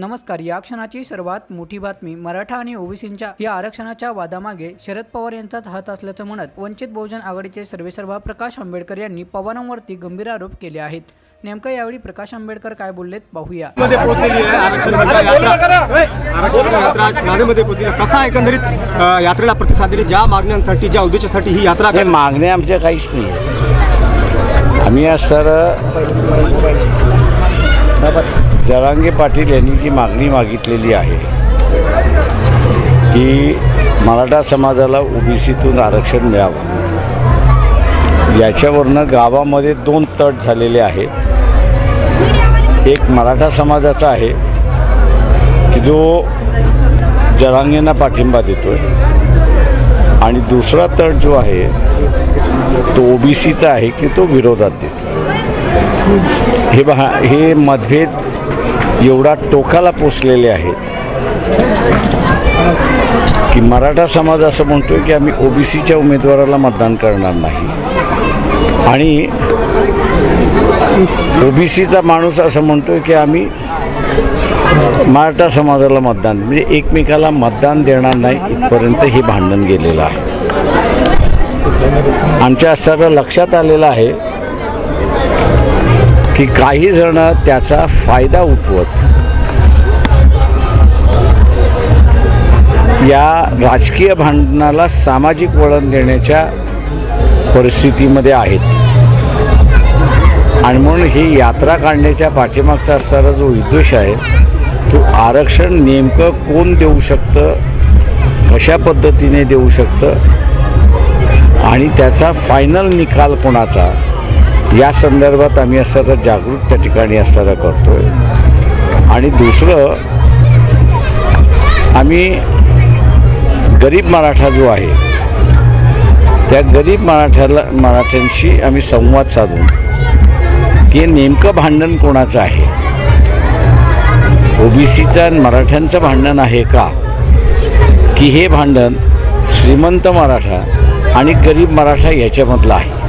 नमस्कार. या क्षणाची सर्वात मोठी बातमी मराठा आणि ओबीसींच्या या आरक्षणाच्या वादामागे शरद पवार यांचाच हात असल्याचं म्हणत वंचित बहुजन आघाडीचे सर्वेसर्वा प्रकाश आंबेडकर यांनी पवारांवरती गंभीर आरोप केले आहेत. नेमकं यावेळी प्रकाश आंबेडकर काय बोललेत पाहूया. कसा एकंदरीत यात्रेला प्रतिसाद दिली? ज्या मागण्यांसाठी ज्या उद्देशासाठी ही यात्रा हे मागण्या आमच्या काहीच नाही आम्ही आज धन्यवाद. जरांगे पाटील यांनी जी मागणी मागितलेली आहे की मराठा समाजाला ओबीसीतून आरक्षण मिळावं. याच्यावरनं गावामध्ये दोन तट झालेले आहेत. एक मराठा समाजाचा आहे की जो जरांगेंना पाठिंबा देतो आहे आणि दुसरा तट जो आहे तो ओबीसीचा आहे की तो विरोधात देतो हे बहा हे मतभेद एवढा टोकाला पोचलेले आहेत की मराठा समाज असं म्हणतोय की आम्ही ओबीसीच्या उमेदवाराला मतदान करणार नाही. आणि ओबीसीचा माणूस असं म्हणतोय की आम्ही मराठा समाजाला मतदान म्हणजे एकमेकाला मतदान देणार नाही इथपर्यंत हे भांडण गेलेलं आहे. आमच्या सर्व लक्षात आलेलं आहे की काही जण त्याचा फायदा उठवत. या राजकीय भांडणाला सामाजिक वळण देण्याच्या परिस्थितीमध्ये आहेत. आणि म्हणून ही यात्रा काढण्याच्या पाठीमागचा असणारा जो विद्वेष आहे तो आरक्षण नेमकं कोण देऊ शकतं कशा पद्धतीने देऊ शकतं आणि त्याचा फायनल निकाल कोणाचा या संदर्भात आम्ही असणारा जागृत त्या ठिकाणी असणारा करतो आहे आणि दुसरं आम्ही गरीब मराठा जो आहे त्या गरीब मराठ्याला मराठ्यांशी आम्ही संवाद साधून की नेमकं भांडण कोणाचं आहे? ओबीसीचं आणि मराठ्यांचं भांडण आहे का? की हे भांडण श्रीमंत मराठा आणि गरीब मराठा याच्यामधलं आहे?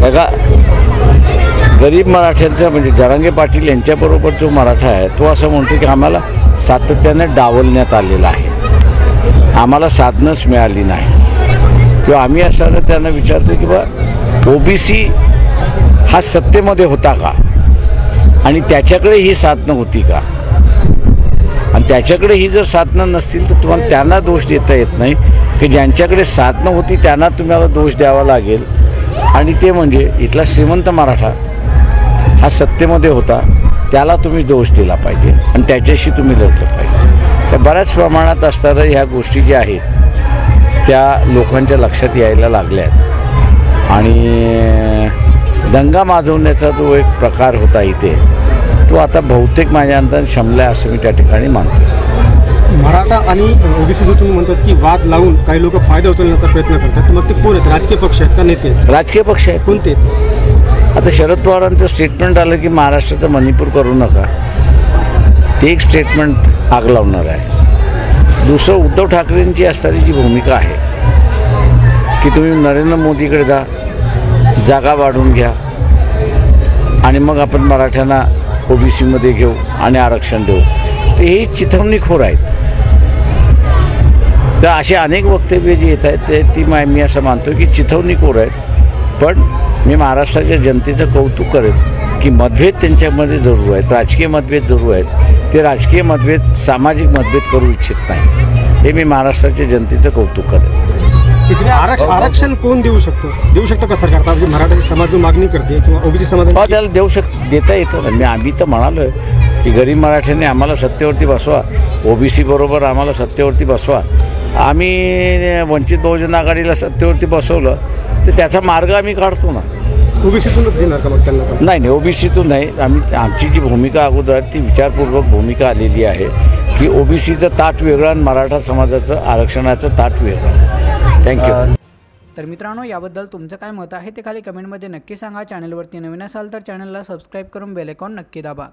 बघा गरीब मराठ्यांचा म्हणजे जरांगे पाटील यांच्याबरोबर जो मराठा आहे तो असं म्हणतो की आम्हाला सातत्याने डावलण्यात आलेला आहे. आम्हाला साधनच मिळाली नाही. किंवा आम्ही असं त्यांना विचारतो की बा ओबीसी हा सत्तेमध्ये होता का? आणि त्याच्याकडे ही साधनं होती का? आणि त्याच्याकडे ही जर साधनं नसतील तर तुम्हाला त्यांना दोष देता येत नाही. की ज्यांच्याकडे साधनं होती त्यांना तुम्हाला दोष द्यावा लागेल. आणि ते म्हणजे इथला श्रीमंत मराठा हा सत्तेमध्ये होता त्याला तुम्ही दोष दिला पाहिजे आणि त्याच्याशी तुम्ही लढलं पाहिजे. त्या बऱ्याच प्रमाणात असणाऱ्या ह्या गोष्टी ज्या आहेत त्या लोकांच्या लक्षात यायला लागल्या आहेत. आणि दंगा माजवण्याचा जो एक प्रकार होता इथे तो आता बहुतेक माझ्या अंतर शमला असं मी त्या ठिकाणी मानतो. मराठा आणि ओबीसी जो तुम्ही म्हणतात की वाद लावून काही लोक फायदा उचलण्याचा प्रयत्न करतात मग ते कोण आहेत? राजकीय पक्ष आहेत का नेते? राजकीय पक्ष आहेत. कोणते आता शरद पवारांचं स्टेटमेंट आलं की महाराष्ट्राचं मणिपूर करू नका. ते एक स्टेटमेंट आग लावणार आहे. दुसरं उद्धव ठाकरेंची असणारी जी भूमिका आहे. की तुम्ही नरेंद्र मोदीकडे जा जागा वाढवून घ्या आणि मग आपण मराठ्यांना ओबीसीमध्ये घेऊ आणि आरक्षण देऊ. ते हे चिथवणीखोर आहेत. तर असे अनेक वक्तव्य जे येत आहेत ते ती मा मी असं मानतो की चिथवणीखोर आहेत. पण मी महाराष्ट्राच्या जनतेचं कौतुक करेन की मतभेद त्यांच्यामध्ये जरूर आहेत राजकीय मतभेद जरूर आहेत. ते राजकीय मतभेद सामाजिक मतभेद करू इच्छित नाही हे मी महाराष्ट्राच्या जनतेचं कौतुक करेन. आरक्ष- आरक्षण कोण देऊ शकतो? देऊ शकतो का सरकार? मराठा समाज जो मागणी करते किंवा ओबीसी समाज हो त्याला देऊ शक देता येतं ना. मी आम्ही तर म्हणालो आहे की गरीब मराठ्यांनी आम्हाला सत्तेवरती बसवा. ओबीसी बरोबर आम्हाला सत्तेवरती बसवा. आम्ही वंचित बहुजन आघाडीला सत्तेवरती बसवलं तर त्याचा मार्ग आम्ही काढतो ना. ओबीसीतूनच देणार का मग त्यांना? नाही नाही ओबीसीतून नाही. आम्ही आमची जी भूमिका अगोदर आहे ती विचारपूर्वक भूमिका आलेली आहे की ओबीसीचं ताट वेगळं आणि मराठा समाजाचं आरक्षणाचं ताट वेगळं. थँक्यू तर मित्रांनो याबद्दल तुमचं काय मत आहे ते खाली कमेंटमध्ये नक्की सांगा. चॅनलवरती नवीन असाल तर चॅनलला सबस्क्राईब करून बेलेकॉन नक्की दाबा.